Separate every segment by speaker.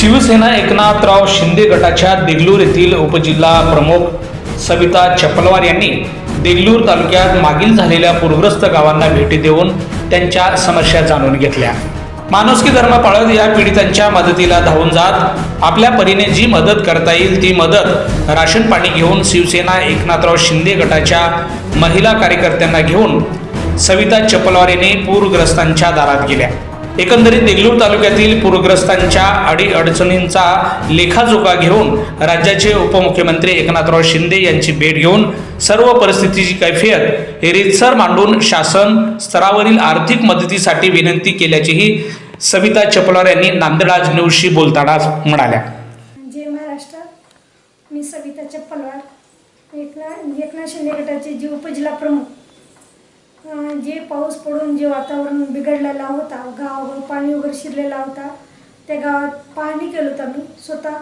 Speaker 1: शिवसेना एकनाथराव शिंदे गटाच्या देगलूर येथील उपजिल्हा प्रमुख सविता चपलवार यांनी देगलूर तालुक्यात मागील झालेल्या पूरग्रस्त गावांना भेटी देऊन त्यांच्या समस्या जाणून घेतल्या. माणुसकी धर्म पाळत या पीडितांच्या मदतीला धावून जात आपल्या परीने जी मदत करता येईल ती मदत राशन पाणी घेऊन शिवसेना एकनाथराव शिंदे गटाच्या महिला कार्यकर्त्यांना घेऊन सविता चपलवार यांनी पूरग्रस्तांच्या दारात गेल्या. एकंदरीत देगलूर तालुक्यातील पूरग्रस्तांच्या अडीअडचणींचा लेखाजोखा घेऊन राज्याचे उपमुख्यमंत्री एकनाथराव शिंदे यांची भेट घेऊन सर्व परिस्थितीची कैफियत हे रितसर मांडून शासन स्तरावरील आर्थिक मदतीसाठी विनंती केल्याचीही सविता चपलार यांनी नांदेड आज न्यूजशी बोलताना म्हणाल्या.
Speaker 2: जय महाराष्ट्र. मी सविता चप्पलवार एकनाथ एकनाथ शिंदे गटाचे जे उपजिल्हा प्रमुख जे पाऊस पडून जे वातावरण बिघडलेला होता गावावर पाणी वगैरे शिरलेला होता त्या गावात पाहणी केलं होतं मी स्वतः.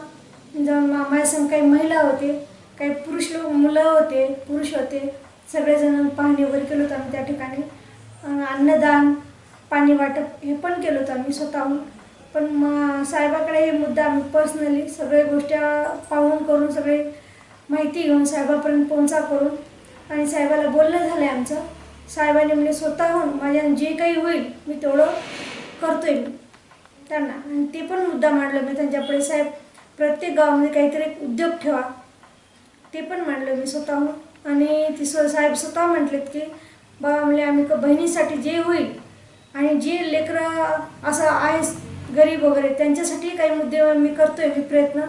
Speaker 2: ज- मा- माझ्यासंग काही महिला होते काही पुरुष लोक मुलं होते पुरुष होते सगळेजण पाहणी वगैरे केलं होतं आम्ही त्या ठिकाणी. अन्नदान पाणी वाटप हे पण केलं होतं आम्ही स्वतःहून. पण मग साहेबाकडे हे मुद्दा आम्ही पर्सनली सगळे गोष्टी पाहून करून सगळे माहिती घेऊन साहेबापर्यंत पोहोचा करून आणि साहेबाला बोलणं झालं आहे आमचं. साहेबांनी म्हणजे स्वतःहून माझ्या जे काही होईल मी तेवढं करतोय मी. त्यांना. आणि ते पण मुद्दा मांडलं मी त्यांच्यापुढे साहेब प्रत्येक गावामध्ये काहीतरी उद्योग ठेवा. ते पण मांडलं मी स्वतःहून. आणि ती स्व साहेब स्वतः म्हटलेत की बाबा म्हणजे आम्ही बहिणीसाठी जे होईल आणि जे लेकरं असं आहे गरीब वगैरे त्यांच्यासाठी काही मुद्दे मी करतोय मी प्रयत्न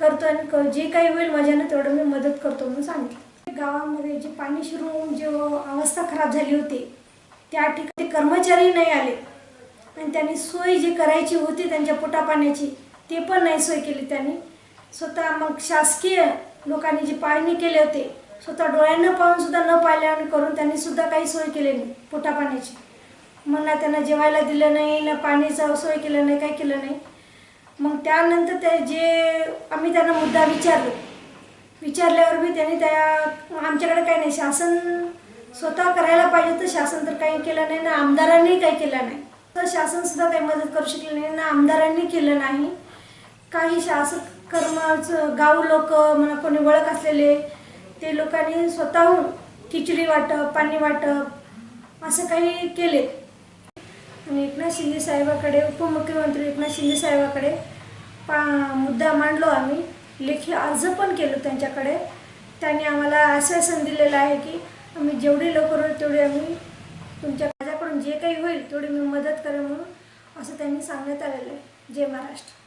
Speaker 2: करतो आणि क- जे काही होईल माझ्यानं तेवढं मी मदत करतो म्हणून सांगितलं. गावामध्ये जे पाणी शिरून जे अवस्था खराब झाली होती त्या ठिकाणी कर्मचारी नाही आले. आणि त्यांनी सोय जी करायची होती त्यांच्या पोटापाण्याची ते पण नाही सोय केली त्यांनी. स्वतः मग शासकीय लोकांनी जी पाहणी केले होते स्वतः डोळ्यांना पाहून सुद्धा न पाहिल्या करून त्यांनी सुद्धा काही सोय केली नाही पोटापाण्याची. मग ना त्यांना जेवायला दिलं नाही ना पाणीचा सोय केलं नाही काही केलं नाही. मग त्यानंतर ते जे आम्ही त्यांना मुद्दा विचारलो विचारल्यावर बी त्यांनी त्या आमच्याकडे काही नाही. शासन स्वतः करायला पाहिजे तर शासन तर काही केलं नाही. ना आमदारांनी काही केलं नाही. तर शासन सुद्धा काही मदत करू शकले नाही. ना आमदारांनी केलं नाही. काही शासक कर्माचं गाव लोक म्हणा कोणी ओळख असलेले ते लोकांनी स्वतःहून खिचडी वाटप पाणी वाटप असं काही केले. आणि एकनाथ शिंदे साहेबाकडे उपमुख्यमंत्री एकनाथ शिंदे साहेबाकडे पा मुद्दा मांडलो आम्ही. लेखी अर्ज पण केलो त्यांच्याकडे. त्यांनी आम्हाला आश्वासन दिलेलं आहे की आम्ही जेवढी लवकर होईल तेवढी आम्ही तुमच्या माझ्याकडून जे काही होईल तेवढी मी मदत करेन म्हणून असं त्यांनी सांगण्यात आलेलं आहे. जय महाराष्ट्र.